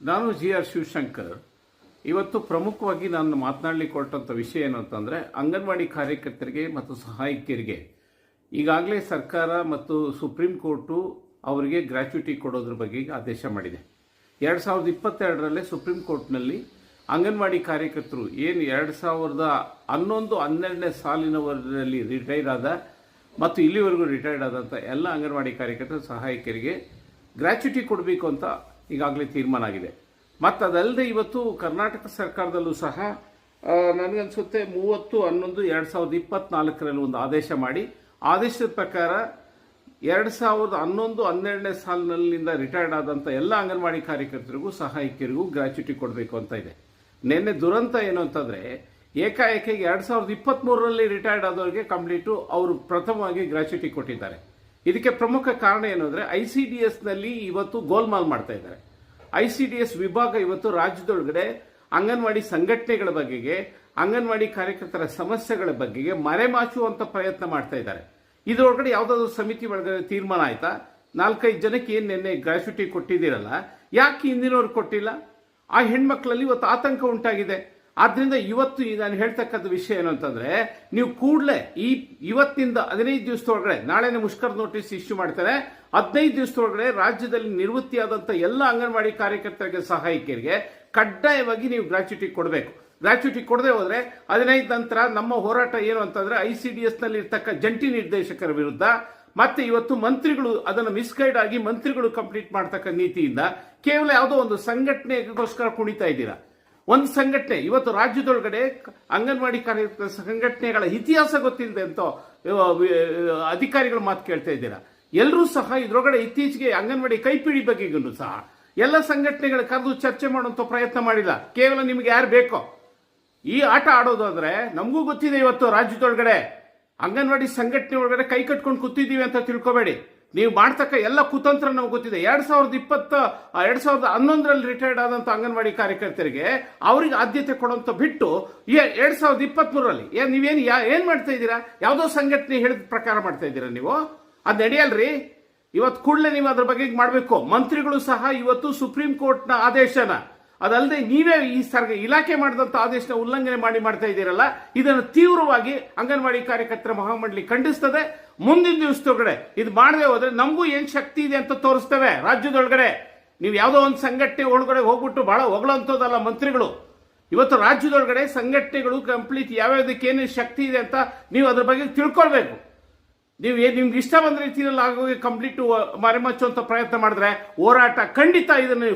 ನಾನು G R Shivashankar. ಇವತ್ತು ಪ್ರಮುಖವಾಗಿ ನಾನು ಮಾತನಾಡಲಿಕ್ಕೆ ಹೊರಟಂಥ ವಿಷಯ ಏನು ಅಂತಂದರೆ, ಅಂಗನವಾಡಿ ಕಾರ್ಯಕರ್ತರಿಗೆ ಮತ್ತು ಸಹಾಯಕಿಯರಿಗೆ, ಈಗಾಗಲೇ ಸರ್ಕಾರ ಮತ್ತು ಸುಪ್ರೀಂ ಕೋರ್ಟು ಅವರಿಗೆ ಗ್ರ್ಯಾಚ್ಯುಟಿ ಕೊಡೋದ್ರ ಬಗ್ಗೆ ಆದೇಶ ಮಾಡಿದೆ. ಎರಡು ಸಾವಿರದ ಇಪ್ಪತ್ತೆರಡರಲ್ಲೇ ಸುಪ್ರೀಂ ಕೋರ್ಟ್ನಲ್ಲಿ ಅಂಗನವಾಡಿ ಕಾರ್ಯಕರ್ತರು ಏನು ಎರಡು ಸಾವಿರದ ಹನ್ನೊಂದು, ಹನ್ನೆರಡನೇ ಸಾಲಿನವರಲ್ಲಿ ರಿಟೈರ್ ಆದ ಮತ್ತು ಇಲ್ಲಿವರೆಗೂ ರಿಟೈರ್ಡ್ ಆದಂಥ ಎಲ್ಲ ಅಂಗನವಾಡಿ ಕಾರ್ಯಕರ್ತರು ಸಹಾಯಕರಿಗೆ ಗ್ರ್ಯಾಚ್ಯುಟಿ ಕೊಡಬೇಕು ಅಂತ ಈಗಾಗಲೇ ತೀರ್ಮಾನ ಆಗಿದೆ ಮತ್ತು ಅದಲ್ಲದೆ ಇವತ್ತು ಕರ್ನಾಟಕ ಸರ್ಕಾರದಲ್ಲೂ ಸಹ ನನಗನ್ಸುತ್ತೆ ಮೂವತ್ತು, ಹನ್ನೊಂದು, ಎರಡು ಸಾವಿರದ ಇಪ್ಪತ್ನಾಲ್ಕರಲ್ಲಿ ಒಂದು ಆದೇಶ ಮಾಡಿ. ಆದೇಶದ ಪ್ರಕಾರ ಎರಡು ಸಾವಿರದ ಹನ್ನೊಂದು, ಹನ್ನೆರಡನೇ ಸಾಲಿನಲ್ಲಿಂದ ರಿಟೈರ್ಡ್ ಆದಂಥ ಎಲ್ಲ ಅಂಗನವಾಡಿ ಕಾರ್ಯಕರ್ತರಿಗೂ ಸಹಾಯಕಿಯರಿಗೂ ಗ್ರ್ಯಾಚ್ಯುಟಿ ಕೊಡಬೇಕು ಅಂತ ಇದೆ. ನಿನ್ನೆ ದುರಂತ ಏನು ಅಂತಂದರೆ, ಏಕಾಏಕಿ ಎರಡು ಸಾವಿರದ ಇಪ್ಪತ್ತ್ಮೂರರಲ್ಲಿ ರಿಟೈರ್ಡ್ ಆದವರಿಗೆ ಕಂಪ್ಲೀಟು ಅವರು ಪ್ರಥಮವಾಗಿ ಗ್ರ್ಯಾಚ್ಯುಟಿ ಕೊಟ್ಟಿದ್ದಾರೆ. ಇದಕ್ಕೆ ಪ್ರಮುಖ ಕಾರಣ ಏನು ಅಂದರೆ ಐ ಸಿ ಡಿ ಎಸ್ನಲ್ಲಿ ಇವತ್ತು ಗೋಲ್ಮಾಲ್ ಮಾಡ್ತಾ ಇದ್ದಾರೆ. ಐ ಸಿ ಡಿ ಎಸ್ ವಿಭಾಗ ಇವತ್ತು ರಾಜ್ಯದೊಳಗಡೆ ಅಂಗನವಾಡಿ ಸಂಘಟನೆಗಳ ಬಗೆಗೆ, ಅಂಗನವಾಡಿ ಕಾರ್ಯಕರ್ತರ ಸಮಸ್ಯೆಗಳ ಬಗೆಗೆ ಮರೆಮಾಚುವಂತ ಪ್ರಯತ್ನ ಮಾಡ್ತಾ ಇದ್ದಾರೆ. ಇದರೊಳಗಡೆ ಯಾವುದಾದ್ರು ಸಮಿತಿ ಒಳಗಡೆ ತೀರ್ಮಾನ ಆಯ್ತಾ? ನಾಲ್ಕೈದು ಜನಕ್ಕೆ ಏನು ನಿನ್ನೆ ಗ್ರಾಚ್ಯುಟಿ ಕೊಟ್ಟಿದ್ದೀರಲ್ಲ, ಯಾಕೆ ಹಿಂದಿನವ್ರು ಕೊಟ್ಟಿಲ್ಲ? ಆ ಹೆಣ್ಮಕ್ಳಲ್ಲಿ ಇವತ್ತು ಆತಂಕ ಉಂಟಾಗಿದೆ. ಆದ್ರಿಂದ ಇವತ್ತು ನಾನು ಹೇಳ್ತಕ್ಕಂಥ ವಿಷಯ ಏನು ಅಂತಂದ್ರೆ, ನೀವು ಕೂಡಲೇ ಈ ಇವತ್ತಿಂದ ಹದಿನೈದು ದಿವಸದೊಳಗಡೆ, ನಾಳೆನೇ ಮುಷ್ಕರ ನೋಟಿಸ್ ಇಶ್ಯೂ ಮಾಡ್ತಾರೆ. ಹದಿನೈದು ದಿವಸದೊಳಗಡೆ ರಾಜ್ಯದಲ್ಲಿ ನಿವೃತ್ತಿಯಾದಂಥ ಎಲ್ಲ ಅಂಗನವಾಡಿ ಕಾರ್ಯಕರ್ತರಿಗೆ, ಸಹಾಯಕಿಯರಿಗೆ ಕಡ್ಡಾಯವಾಗಿ ನೀವು ಗ್ರಾಚ್ಯುಟಿ ಕೊಡಬೇಕು. ಗ್ರಾಚ್ಯುಟಿ ಕೊಡದೆ ಹೋದರೆ ಹದಿನೈದು ನಂತರ ನಮ್ಮ ಹೋರಾಟ ಏನು ಅಂತಂದ್ರೆ ಐ ಸಿ ಡಿ ಎಸ್ನಲ್ಲಿ ಇರ್ತಕ್ಕ ಜಂಟಿ ನಿರ್ದೇಶಕರ ವಿರುದ್ಧ, ಮತ್ತೆ ಇವತ್ತು ಮಂತ್ರಿಗಳು ಅದನ್ನು ಮಿಸ್ಗೈಡ್ ಆಗಿ ಮಂತ್ರಿಗಳು ಕಂಪ್ಲೀಟ್ ಮಾಡ್ತಕ್ಕ ನೀತಿಯಿಂದ ಕೇವಲ ಯಾವುದೋ ಒಂದು ಸಂಘಟನೆಗೋಸ್ಕರ ಕುಣಿತಾ ಇದ್ದೀರಾ? ಒಂದು ಸಂಘಟನೆ, ಇವತ್ತು ರಾಜ್ಯದೊಳಗಡೆ ಅಂಗನವಾಡಿ ಕಾರ್ಯಕರ್ತರ ಸಂಘಟನೆಗಳ ಇತಿಹಾಸ ಗೊತ್ತಿಲ್ಲದೆ ಅಂತ ಅಧಿಕಾರಿಗಳು ಮಾತು ಕೇಳ್ತಾ ಇದ್ದೀರಾ? ಎಲ್ಲರೂ ಸಹ ಇದ್ರೊಳಗಡೆ ಇತ್ತೀಚೆಗೆ ಅಂಗನವಾಡಿ ಕೈಪಿಡಿ ಬಗ್ಗೆಗೂ ಸಹ ಎಲ್ಲ ಸಂಘಟನೆಗಳ ಕರೆದು ಚರ್ಚೆ ಮಾಡುವಂಥ ಪ್ರಯತ್ನ ಮಾಡಿಲ್ಲ. ಕೇವಲ ನಿಮ್ಗೆ ಯಾರು ಬೇಕೋ? ಈ ಆಟ ಆಡೋದಾದ್ರೆ ನಮಗೂ ಗೊತ್ತಿದೆ ಇವತ್ತು ರಾಜ್ಯದೊಳಗಡೆ. ಅಂಗನವಾಡಿ ಸಂಘಟನೆ ಒಳಗಡೆ ಕೈ ಕಟ್ಕೊಂಡು ಕೂತಿದ್ದೀವಿ ಅಂತ ತಿಳ್ಕೊಬೇಡಿ. ನೀವು ಮಾಡ್ತಕ್ಕ ಎಲ್ಲ ಕುತಂತ್ರ ನಮ್ಗೆ ಗೊತ್ತಿದೆ. ಎರಡ್ ಸಾವಿರದ ಇಪ್ಪತ್ತ ಎರಡ್ ಸಾವಿರದ ಹನ್ನೊಂದರಲ್ಲಿ ರಿಟೈರ್ಡ್ ಆದಂತ ಅಂಗನವಾಡಿ ಕಾರ್ಯಕರ್ತರಿಗೆ ಅವ್ರಿಗೆ ಆದ್ಯತೆ ಕೊಡುವಂತ ಬಿಟ್ಟು ಎರಡ್ ಸಾವಿರದ ಇಪ್ಪತ್ತ್ ಏನು ಏನ್ ನೀವೇನು ಯಾ, ಏನ್ ಮಾಡ್ತಾ ಇದ್ದೀರಾ? ಯಾವುದೋ ಸಂಘಟನೆ ಹೇಳಿದ ಪ್ರಕಾರ ಮಾಡ್ತಾ ಇದ್ದೀರಾ ನೀವು? ಅದು ನಡೆಯಲ್ರಿ. ಇವತ್ತು ಕೂಡಲೇ ನೀವು ಅದ್ರ ಬಗ್ಗೆ ಮಾಡಬೇಕು. ಮಂತ್ರಿಗಳು ಸಹ ಇವತ್ತು ಸುಪ್ರೀಂ ಕೋರ್ಟ್ನ ಆದೇಶನ ಅದಲ್ಲದೆ ನೀವೇ ಈ ಸರ್ಗ ಇಲಾಖೆ ಮಾಡಿದಂಥ ಆದೇಶನ ಉಲ್ಲಂಘನೆ ಮಾಡಿ ಮಾಡ್ತಾ ಇದ್ದೀರಲ್ಲ, ಇದನ್ನು ತೀವ್ರವಾಗಿ ಅಂಗನವಾಡಿ ಕಾರ್ಯಕರ್ತರ ಮಹಾಮಂಡಳಿ ಖಂಡಿಸ್ತದೆ. ಮುಂದಿನ ದಿವಸದೊಳಗಡೆ ಇದು ಮಾಡದೆ ಹೋದ್ರೆ ನಮಗೂ ಏನು ಶಕ್ತಿ ಇದೆ ಅಂತ ತೋರಿಸ್ತೇವೆ ರಾಜ್ಯದೊಳಗಡೆ. ನೀವು ಯಾವುದೋ ಒಂದು ಸಂಘಟನೆ ಒಳಗಡೆ ಹೋಗ್ಬಿಟ್ಟು ಬಹಳ ಹೊಗಳಂತದಲ್ಲ ಮಂತ್ರಿಗಳು. ಇವತ್ತು ರಾಜ್ಯದೊಳಗಡೆ ಸಂಘಟನೆಗಳು ಕಂಪ್ಲೀಟ್ ಯಾವ್ಯಾವ್ದಕ್ಕೆ ಏನು ಶಕ್ತಿ ಇದೆ ಅಂತ ನೀವು ಅದ್ರ ಬಗ್ಗೆ ತಿಳ್ಕೊಳ್ಬೇಕು. ನೀವು ಏನು ನಿಮ್ಗೆ ಇಷ್ಟ ಬಂದ ರೀತಿಯಲ್ಲಿ ಆಗೋಗಿ ಕಂಪ್ಲೀಟ್ ಮರೆಮಚ್ಚುವಂಥ ಪ್ರಯತ್ನ ಮಾಡಿದ್ರೆ ಹೋರಾಟ ಖಂಡಿತ ಇದನ್ನು